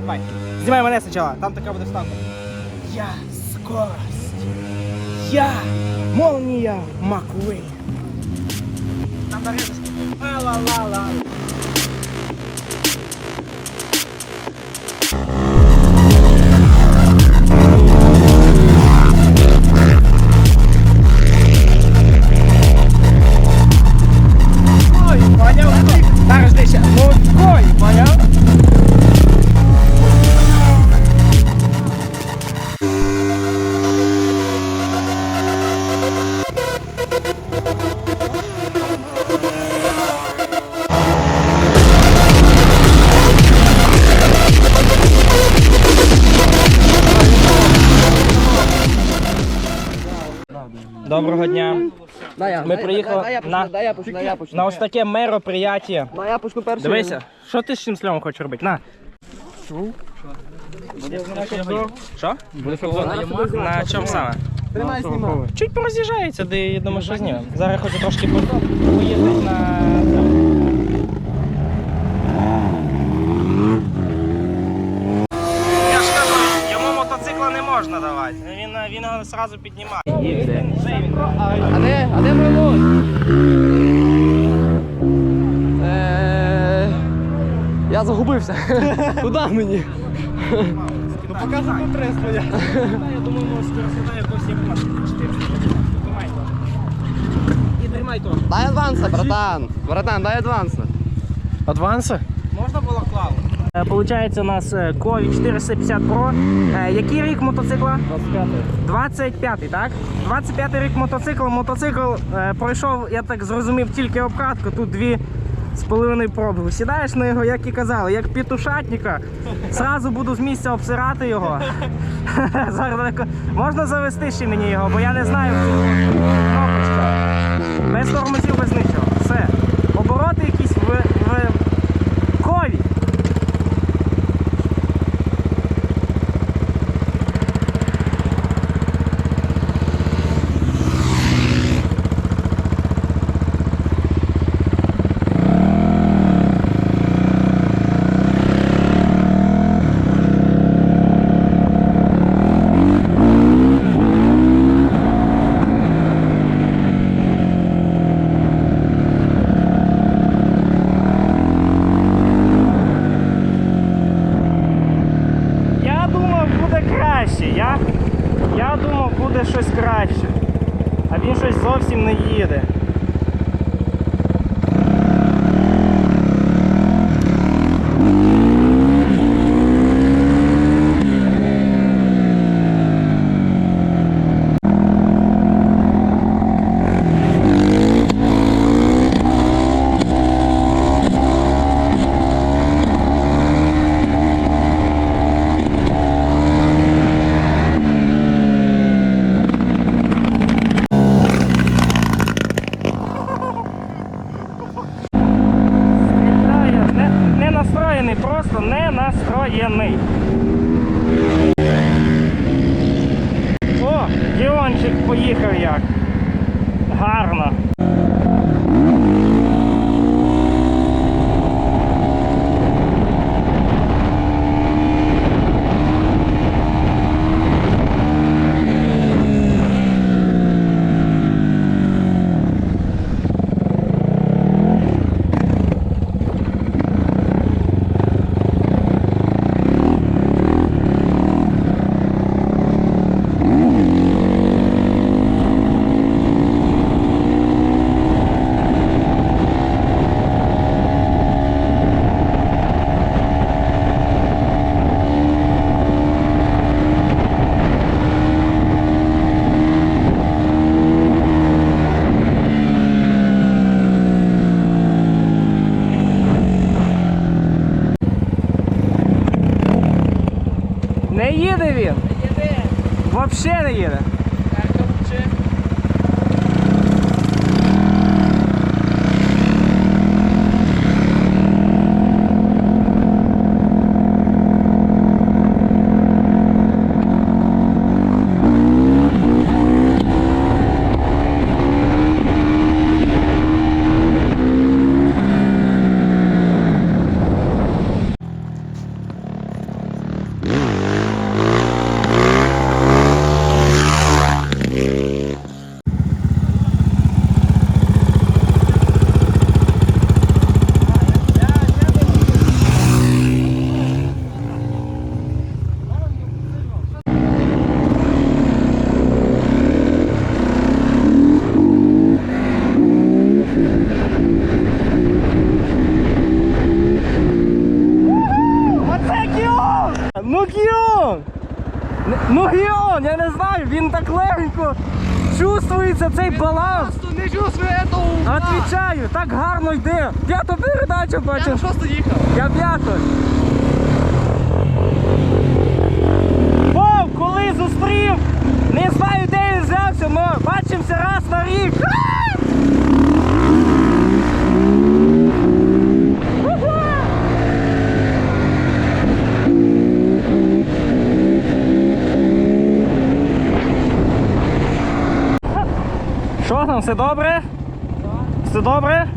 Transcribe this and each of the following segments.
Давай. Знімай мене спочатку, там така буде вставка. Я скорость. Я молния Маквей. Там нарезочка. Ла-ла-ла-ла. Доброго дня. Я, Ми приїхали я почну, на- дай я почну, дай я почну. На ось таке мероприятие. Дай я почну перший. Дивися, що ти з цим сльомом хочеш робити? На. Що? На чому саме? Тримай знімай. Чуть пороз'їжджається, де я думаю, що знімемо. Зараз хочу трошки по- поїздити на ж кажу, йому мотоцикла не можна давати. Він, він його одразу піднімає. А де, а де мой Е, Я загубився. Куди мені? Ну покажу потрество я. Я думаю, може скоро якось є платити. Тримай то. І тримай то. Дай адванса, братан. Братан, дай адванса. Адванси? Можна було клаву? Получається, у нас е, Кові 450 Pro. Е, Який рік мотоцикла? 25. 25, так? 25-й рік мотоцикл. Мотоцикл е, пройшов, я так зрозумів, тільки обкатку. Тут дві з половиною пробу. Сідаєш на його, як і казали, як петушатника. Зразу буду з місця обсирати його. Зараз Можна завести ще мені його, бо я не знаю. Без тормозів, без нічого. Все. Обороти якісь в, в кові. Я думав, буде краще. Я, я думав, буде щось краще. А він щось зовсім не їде. Стріляє. Не, не настроєний, просто не настроєний. О, Діончик поїхав як. Гарно. Не їде він. Не їде. Взагалі не їде. Отвічаю, так гарно йде. П'яту передачу Я бачив. просто їхав. Я п'яту. Вов, коли зустрів, не знаю, де він взявся, але бачимося раз на рік. Що там, все добре? Все добре?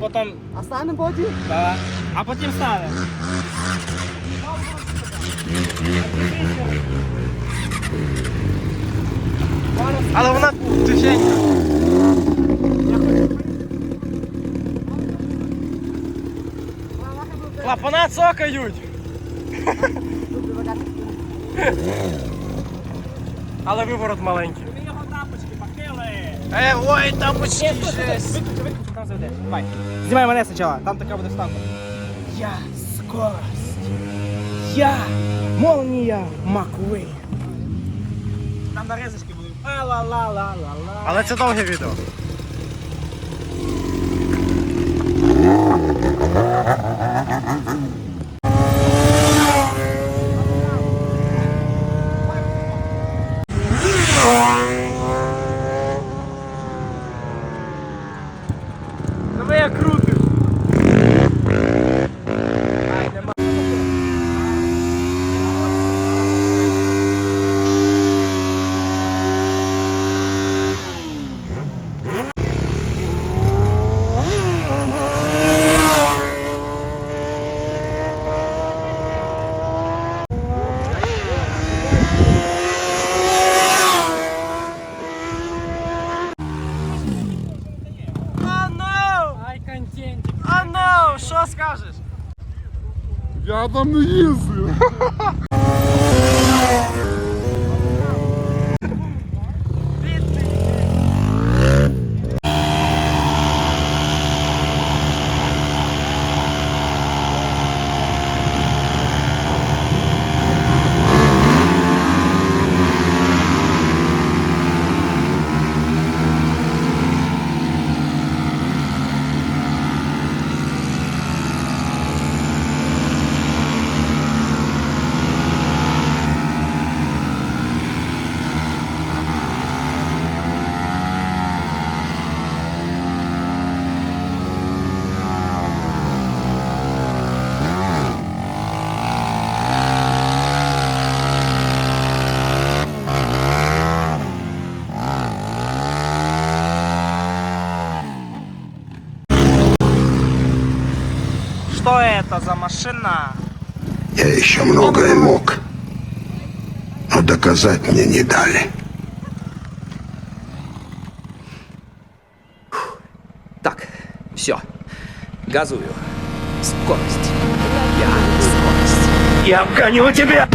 Потім, А стане потім? да. а потім стане. Але вона тихенька. Клапана цокають. Але виворот маленький. Ми його тапочки пакили. Е, ой, тапочки. Виключи, заведе. Давай. Знімай мене спочатку, там така буде станка. Я скорость. Я молнія Маквей. Там нарезочки будуть. А-ла-ла-ла-ла-ла. Але це довге відео. Я там не это за машина? Я еще многое мог, но доказать мне не дали. Так, все. Газую. Скорость. Я скорость. Я обгоню тебя!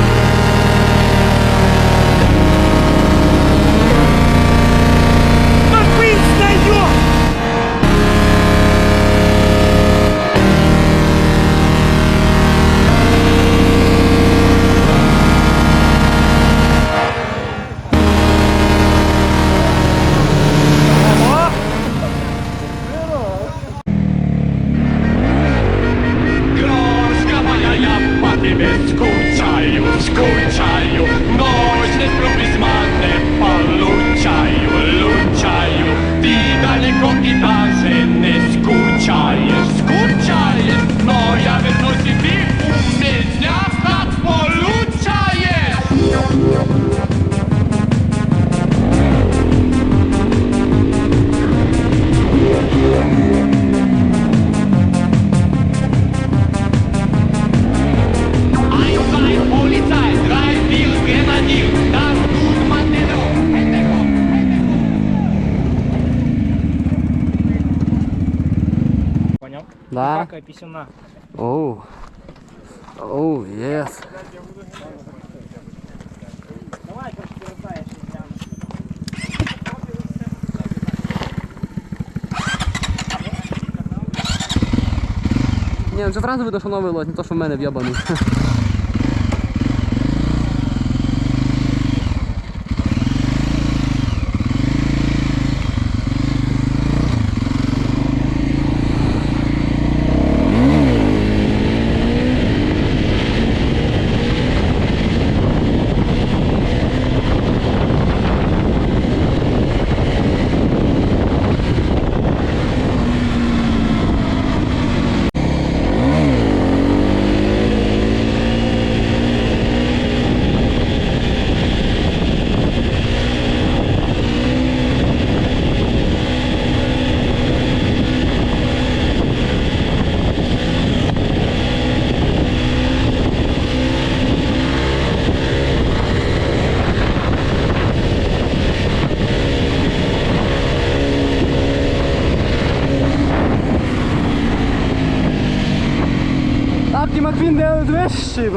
Да. Какая писюна. Оу. Оу, ес. Давай, трошки роздає, ще гляну. Ні, вже одразу видно, що новий лось, не то, що в мене в'єбаний. Ах, ти Маквін, де вещи,